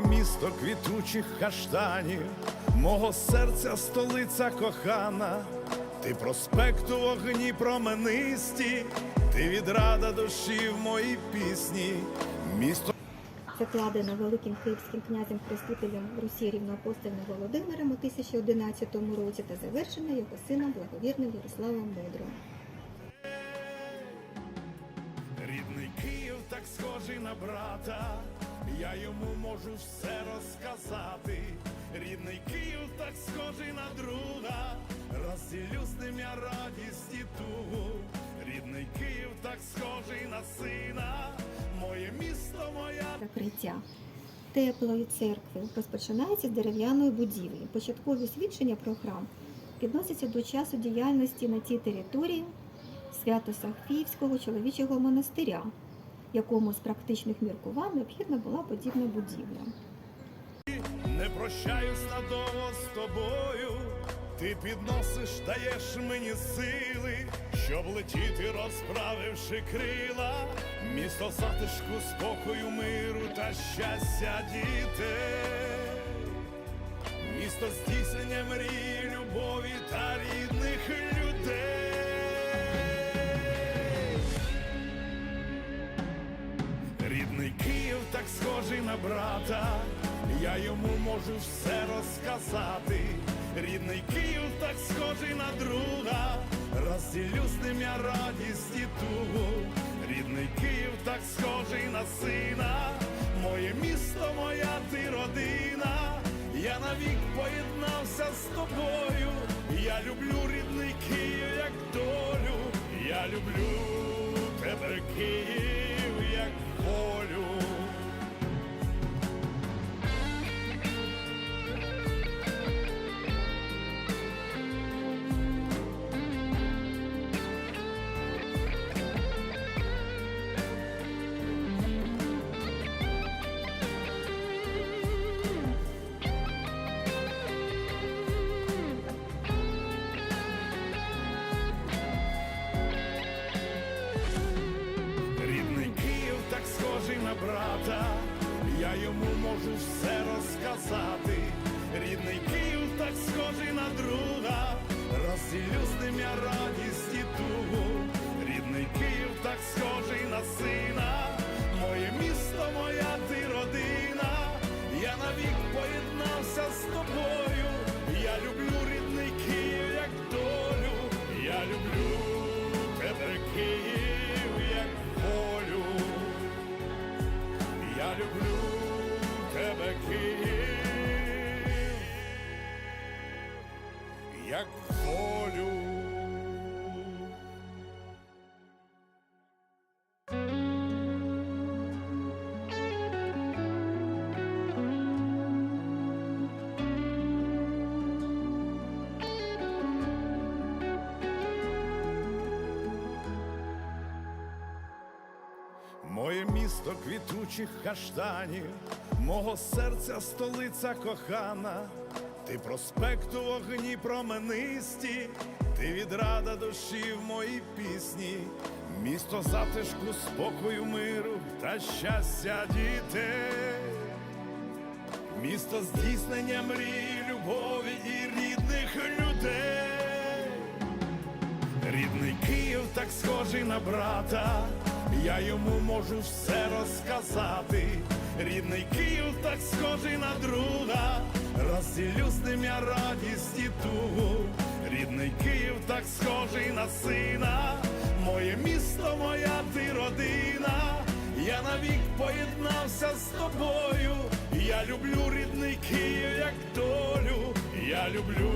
Моє місто квітучих каштанів, мого серця столиця кохана, ти проспекту вогні променисті, ти відрада душі в моїй пісні, місто. закладена великим київським князем Хрестителем Русі рівноапостольним Володимиром у 1011 році та завершена його сином благовірним Ярославом Мудрим. Рідний Київ так схожий на брата, я йому можу все розказати. Рідний Київ так схожий на друга, розділю з ним я радість і тугу. Рідний Київ так схожий на сина, моє місто, моя Закриття теплої церкви розпочинається з дерев'яної будівлі. Початкові свідчення про храм відносяться до часу діяльності на цій території Свято-Сахфіївського чоловічого монастиря, якому з практичних міркувань необхідна була подібна будівля. Не прощаю надовго з тобою, ти підносиш, даєш мені сили, щоб летіти, розправивши крила, місто затишку, спокою, миру та щастя дітей, Рідний Київ так схожий на брата, я йому можу все розказати. Рідний Київ так схожий на друга, розділю з ним я радість і тугу. Рідний Київ так схожий на сина, моє місто, моя ти родина. Я навік поєднався з тобою. На брата, я йому можу все розказати. Рідний Київ так схожий на друга, розділю з ним як волю. Моє місто квітучих каштанів, мого серця столиця кохана, ти проспекту вогні променисті, ти відрада душі в моїй пісні, місто затишку, спокою, миру та щастя дітей, місто здійснення мрії, любові і рідних людей. Рідний Київ так схожий на брата, я йому можу все розказати. Рідний Київ так схожий на друга, розділю з ним я радість і тугу. Рідний Київ так схожий на сина, моє місто, моя ти родина. Я навік поєднався з тобою. Я люблю рідний Київ, як долю. Я люблю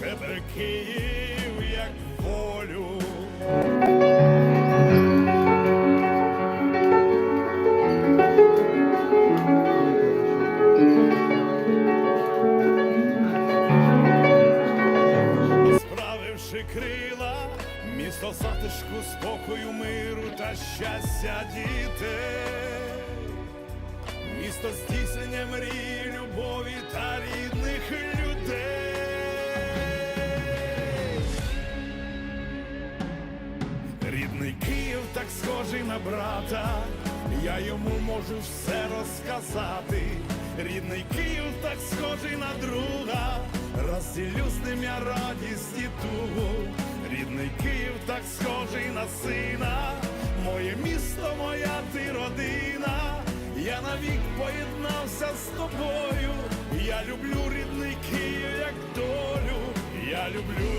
тебе, Київ, місто затишку, спокою, миру та щастя дітей, місто здійснення мрії, любові та рідних людей. Рідний Київ так схожий на брата, я йому можу все розказати. Рідний Київ так схожий на друга, розділю з ним я радість і тугу. Так схожий на сина, моє місто, моя ти родина. Я навік поєднався з тобою. Я люблю рідний Київ, як долю. Я люблю.